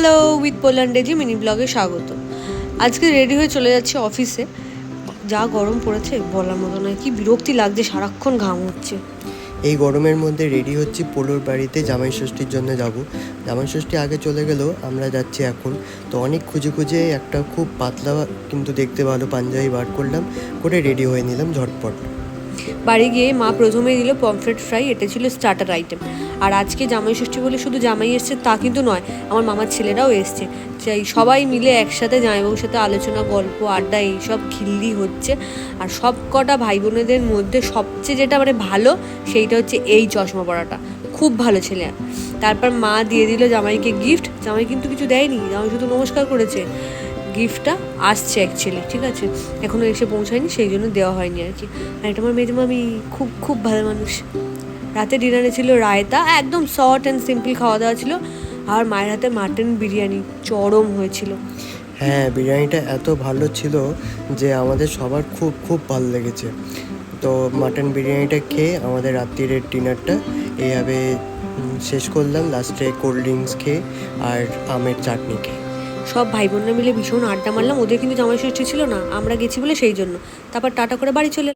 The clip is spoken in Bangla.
হ্যালো উইথ পোল্যান্ডেজি মিনি ব্লগে স্বাগত। আজকে রেডি হয়ে চলে যাচ্ছি অফিসে যা গরম পড়েছে, বলার মতো নয়, কি বিরক্তি লাগছে, সারাক্ষণ ঘাম হচ্ছে। এই গরমের মধ্যে রেডি হচ্ছি পোলোর বাড়িতে জামাই ষষ্ঠীর জন্য যাব। জামাই ষষ্ঠী আগে চলে গেলেও আমরা যাচ্ছি এখন। তো অনেক খুঁজে খুঁজে একটা খুব পাতলা কিন্তু দেখতে ভালো পাঞ্জাবি বার করলাম, করে রেডি হয়ে নিলাম ঝটপট। বাড়ি গিয়ে মা প্রথমেই দিল পমফ্রেট ফ্রাই এটা ছিল স্টার্টার আইটেম আর আজকে জামাই ষষ্ঠী বলে শুধু জামাই এসছে, তা কিন্তু নয়, আমার মামার ছেলেরাও এসছে। সেই সবাই মিলে একসাথে জামাইবাবুর সাথে আলোচনা, গল্প, আড্ডা, এইসব খিল্লি হচ্ছে। আর সব কটা ভাই বোনেদের মধ্যে সবচেয়ে যেটা মানে ভালো, সেইটা হচ্ছে এই চশমা পরাটা। খুব ভালো ছেলে। তারপর মা দিয়ে দিল জামাইকে গিফট জামাই কিন্তু কিছু দেয়নি, জামাই শুধু নমস্কার করেছে। গিফটটা আসছে অ্যাকচুয়ালি ঠিক আছে? এখনও এসে পৌঁছায়নি, সেই জন্য দেওয়া হয়নি আর কি। আর এটা আমার মেজমা, আমি খুব খুব ভালো মানুষ। রাতে ডিনারে ছিল রায়তা, একদম শর্ট অ্যান্ড সিম্পল খাওয়া দাওয়া ছিল। আর মায়ের হাতে মাটন বিরিয়ানি, চরম হয়েছিল। হ্যাঁ বিরিয়ানিটা এত ভালো ছিল যে আমাদের সবার খুব খুব ভালো লেগেছে। তো মাটন বিরিয়ানিটা খেয়ে আমাদের রাত্রিরের ডিনারটা এইভাবে শেষ করলাম। লাস্টে কোল্ড ড্রিঙ্কস খেয়ে আর আমের চাটনি খেয়ে। সব ভাই বোনরা মিলে ভীষণ আড্ডা মারলাম। ওদের কিন্তু জামাই ষষ্ঠী ছিল না, আমরা গেছি বলে সেই জন্য। তারপর টাটা করে বাড়ি চলে